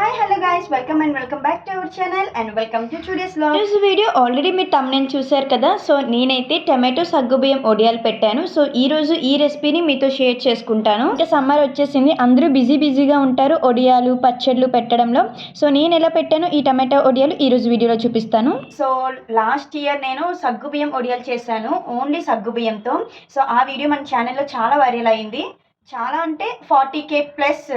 Welcome and welcome back to our channel and welcome to టుడేస్లో ఈరోజు video already మీరు thumbnail చూశారు కదా? So నేనైతే టమాటో సగ్గుబియ్యం ఒడియాలు పెట్టాను. సో ఈ రోజు ఈ రెసిపీని మీతో షేర్ చేసుకుంటాను. ఇంకా సమ్మర్ వచ్చేసింది. అందరూ బిజీ బిజీగా ఉంటారు ఒడియాలు పచ్చళ్ళు పెట్టడంలో. సో నేను ఎలా పెట్టానో ఈ టమాటో ఒడియాలు ఈ రోజు వీడియోలో చూపిస్తాను. సో లాస్ట్ ఇయర్ నేను సగ్గు బియ్యం ఒడియాలు చేశాను. ఓన్లీ సగ్గు బియ్యంతో. సో ఆ వీడియో మన ఛానల్లో చాలా వైరల్ అయింది. చాలా అంటే ఫార్టీ కే ప్లస్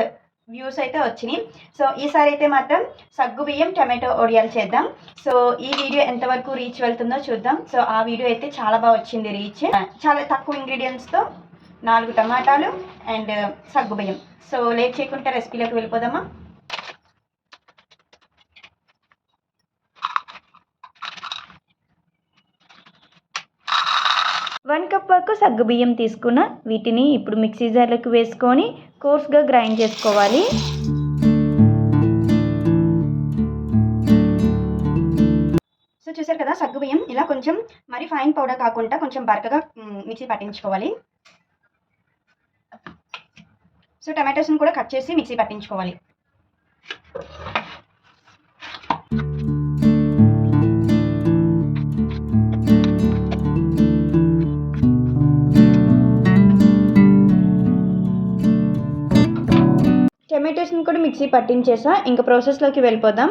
వ్యూస్ అయితే వచ్చినాయి. సో ఈసారి అయితే మాత్రం సగ్గు బియ్యం టమాటో ఒడియాలు చేద్దాం. సో ఈ వీడియో ఎంతవరకు రీచ్ వెళ్తుందో చూద్దాం. సో ఆ వీడియో అయితే చాలా బాగా వచ్చింది రీచ్ చాలా తక్కువ ఇంగ్రీడియంట్స్తో నాలుగు టమాటాలు అండ్ సగ్గు బియ్యం. సో లేట్ చేయకుండా రెసిపీలోకి వెళ్ళిపోదామా వన్ కప్ వరకు సగ్గుబియ్యం తీసుకున్న వీటిని ఇప్పుడు మిక్సీ జార్లోకి వేసుకొని కోర్స్గా గ్రైండ్ చేసుకోవాలి. సో చూసారు కదా సగ్గుబియ్యం ఇలా కొంచెం మరి ఫైన్ పౌడర్ కాకుండా కొంచెం బరకగా మిక్సీ పట్టించుకోవాలి. సో టమాటోస్ని కూడా కట్ చేసి మిక్సీ పట్టించుకోవాలి. టమాటోస్ని కూడా మిక్సీ పట్టించేసా. ఇంకా ప్రాసెస్లోకి వెళ్ళిపోదాం.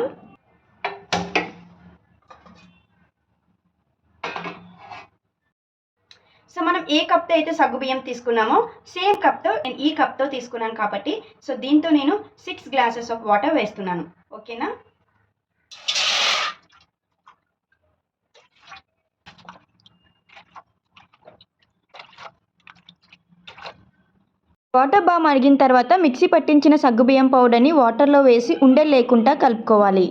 సో మనం ఏ కప్తో అయితే సగ్గు బియ్యం తీసుకున్నామో సేమ్ కప్తో నేను ఈ కప్తో తీసుకున్నాను కాబట్టి సో దీంతో నేను సిక్స్ గ్లాసెస్ ఆఫ్ వాటర్ వేస్తున్నాను. ఓకేనా? వాటర్ బామ్ మరిగిన తర్వాత మిక్సీ పట్టించిన సగ్గుబియ్యం పౌడర్ని వాటర్లో వేసి ఉండలు లేకుండా కలుపుకోవాలి.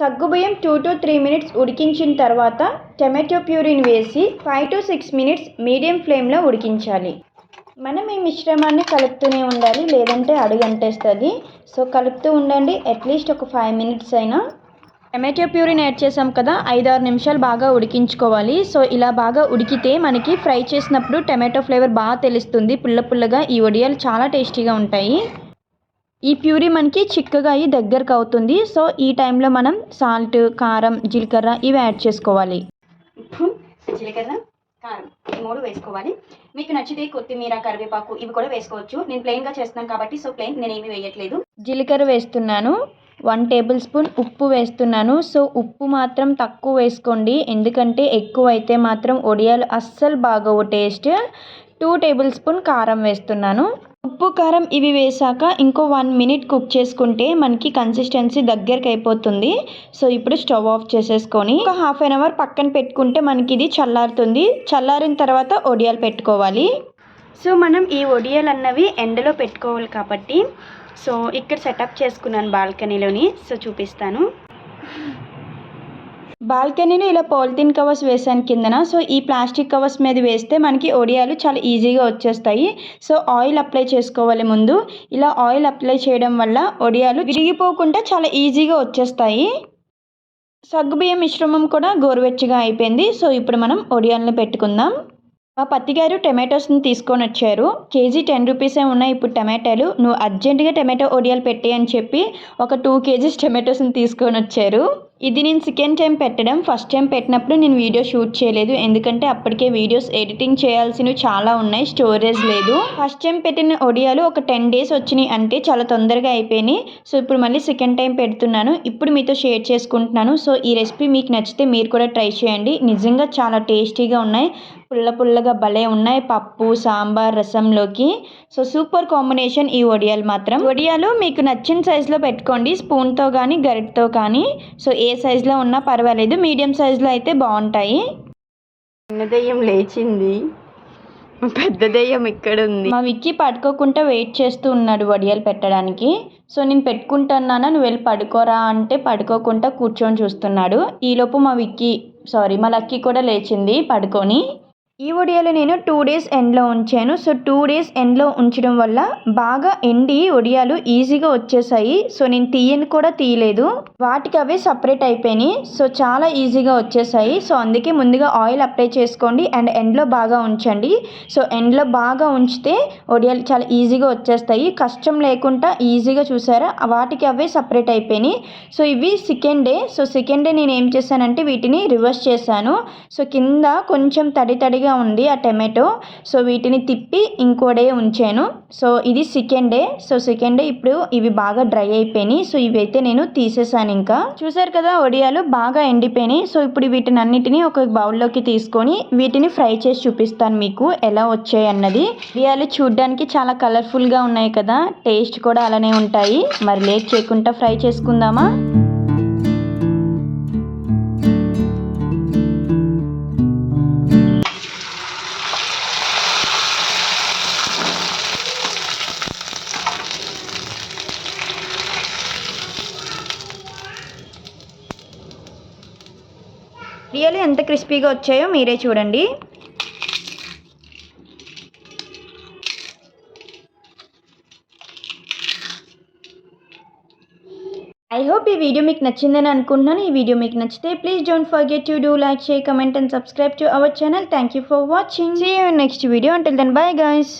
సగ్గుబియ్యం టూ టు త్రీ మినిట్స్ ఉడికించిన తర్వాత టమాటో ప్యూరీని వేసి five to six minutes medium ఫ్లేమ్లో ఉడికించాలి. మనం ఈ మిశ్రమాన్ని కలుపుతూనే ఉండాలి లేదంటే అడుగు అంటేస్తుంది సో కలుపుతూ ఉండండి అట్లీస్ట్ ఒక ఫైవ్ మినిట్స్ అయినా. టమాటో ప్యూరీని యాడ్ చేసాం కదా ఐదు ఆరు నిమిషాలు బాగా ఉడికించుకోవాలి. సో ఇలా బాగా ఉడికితే మనకి ఫ్రై చేసినప్పుడు టమాటో ఫ్లేవర్ బాగా తెలుస్తుంది. పుల్ల పుల్లగా ఈ వడియాలు చాలా టేస్టీగా ఉంటాయి. ఈ ప్యూరీ మనకి చిక్కగా అయ్యి దగ్గరకు అవుతుంది. సో ఈ టైంలో మనం సాల్ట్ కారం జీలకర్ర ఇవి యాడ్ చేసుకోవాలి. జీలకర్ర కారం ఈ మూడు వేసుకోవాలి. మీకు నచ్చితే కొత్తిమీర కరివేపాకు ఇవి కూడా వేసుకోవచ్చు. నేను ప్లెయిన్గా చేస్తున్నాను కాబట్టి సో ప్లెయిన్ నేను ఏమీ వేయట్లేదు. జీలకర్ర వేస్తున్నాను. వన్ టేబుల్ స్పూన్ ఉప్పు వేస్తున్నాను. సో ఉప్పు మాత్రం తక్కువ వేసుకోండి. ఎందుకంటే ఎక్కువ అయితే మాత్రం ఒడియాలు అస్సలు బాగోవు టేస్ట్. టూ టేబుల్ స్పూన్ కారం వేస్తున్నాను. ఉప్పు కారం ఇవి వేసాక ఇంకో వన్ మినిట్ కుక్ చేసుకుంటే మనకి కన్సిస్టెన్సీ దగ్గరికి అయిపోతుంది. సో ఇప్పుడు స్టవ్ ఆఫ్ చేసేసుకొని ఒక హాఫ్ అన్ అవర్ పక్కన పెట్టుకుంటే మనకి ఇది చల్లారుతుంది. చల్లారిన తర్వాత ఒడియాలు పెట్టుకోవాలి. సో మనం ఈ ఒడియాలు అన్నవి ఎండలో పెట్టుకోవాలి కాబట్టి సో ఇక్కడ సెటప్ చేసుకున్నాను బాల్కనీలోని. సో చూపిస్తాను. బాల్కనీలో ఇలా పాలిథిన్ కవర్స్ వేసాను కిందన. సో ఈ ప్లాస్టిక్ కవర్స్ మీద వేస్తే మనకి ఒడియాలు చాలా ఈజీగా వచ్చేస్తాయి. సో ఆయిల్ అప్లై చేసుకోవాలి ముందు. ఇలా ఆయిల్ అప్లై చేయడం వల్ల ఒడియాలు విరిగిపోకుండా చాలా ఈజీగా వచ్చేస్తాయి. సగ్గుబియ్యం మిశ్రమం కూడా గోరువెచ్చగా అయిపోయింది. సో ఇప్పుడు మనం ఒడియాలను పెట్టుకుందాం. మా పత్తిగారు టమాటోస్ని తీసుకొని వచ్చారు. కేజీ టెన్ రూపీసే ఉన్నాయి ఇప్పుడు టమాటాలు. నువ్వు అర్జెంటుగా టమాటో ఒడియాలు పెట్టే అని చెప్పి ఒక టూ కేజీస్ టమాటోస్ని తీసుకొని వచ్చారు. ఇది నేను సెకండ్ టైం పెట్టడం. ఫస్ట్ టైం పెట్టినప్పుడు నేను వీడియో షూట్ చేయలేదు. ఎందుకంటే అప్పటికే వీడియోస్ ఎడిటింగ్ చేయాల్సినవి చాలా ఉన్నాయి. స్టోరేజ్ లేదు. ఫస్ట్ టైం పెట్టిన ఒడియాలు ఒక టెన్ డేస్ వచ్చినాయి అంటే చాలా తొందరగా అయిపోయినాయి. సో ఇప్పుడు మళ్ళీ సెకండ్ టైం పెడుతున్నాను. ఇప్పుడు మీతో షేర్ చేసుకుంటున్నాను. సో ఈ రెసిపీ మీకు నచ్చితే మీరు కూడా ట్రై చేయండి. నిజంగా చాలా టేస్టీగా ఉన్నాయి. పుల్ల పుల్లగా భలే ఉన్నాయి. పప్పు సాంబార్ రసంలోకి. సో సూపర్ కాంబినేషన్ ఈ వడియాలు మాత్రం. వడియాలు మీకు నచ్చిన సైజులో పెట్టుకోండి. స్పూన్తో కానీ గరిటతో కానీ. సో ఏ సైజులో ఉన్నా పర్వాలేదు. మీడియం సైజులో అయితే బాగుంటాయి. చిన్న దెయ్యం లేచింది. పెద్ద దెయ్యం ఇక్కడ ఉంది మా విక్కీ పడుకోకుండా వెయిట్ చేస్తూ ఉన్నాడు వడియాలు పెట్టడానికి. సో నేను పెట్టుకుంటున్నానా? నువ్వు వెళ్ళి పడుకోరా అంటే పడుకోకుండా కూర్చొని చూస్తున్నాడు. ఈలోపు మా విక్కీ సారీ మా లక్కీ కూడా లేచింది పడుకొని. ఈ ఒడియాలు నేను టూ డేస్ ఎండ్లో ఉంచాను. సో టూ డేస్ ఎండ్లో ఉంచడం వల్ల బాగా ఎండి వడియాలు ఈజీగా వచ్చేసాయి. సో నేను తీయని కూడా తీయలేదు. వాటికి అవే సపరేట్ అయిపోయినాయి. సో చాలా ఈజీగా వచ్చేసాయి. సో అందుకే ముందుగా ఆయిల్ అప్లై చేసుకోండి అండ్ ఎండ్లో బాగా ఉంచండి. సో ఎండ్లో బాగా ఉంచితే వడియాలు చాలా ఈజీగా వచ్చేస్తాయి. కష్టం లేకుండా ఈజీగా చూసారా? వాటికి అవే సపరేట్ అయిపోయినాయి. సో ఇవి second day so second day నేను ఏం చేశానంటే వీటిని రివర్స్ చేశాను. సో కింద కొంచెం తడి తడిగా ఉంది ఆ టమాటో. సో వీటిని తిప్పి ఇంకో డే ఉంచాను. సో ఇది second day. So second day ఇప్పుడు ఇవి బాగా డ్రై అయిపోయినాయి. సో ఇవైతే నేను తీసేసాను ఇంకా. చూసారు కదా ఒడియాలు బాగా ఎండిపోయినాయి. సో ఇప్పుడు వీటిని అన్నిటిని ఒక బౌల్లోకి తీసుకొని వీటిని ఫ్రై చేసి చూపిస్తాను మీకు ఎలా వచ్చాయి అన్నది. వడియాలు చూడ్డానికి చాలా కలర్ఫుల్గా ఉన్నాయి కదా. టేస్ట్ కూడా అలానే ఉంటాయి. మరి లేట్ చేయకుండా ఫ్రై చేసుకుందామా? వడియాలు ఎంత క్రిస్పీగా వచ్చాయో మీరే చూడండి. ఐ హోప్ ఈ వీడియో మీకు నచ్చిందని అనుకుంటున్నాను. ఈ వీడియో మీకు నచ్చితే please don't forget to do like share comment and subscribe to our channel thank you for watching see you next video until then bye guys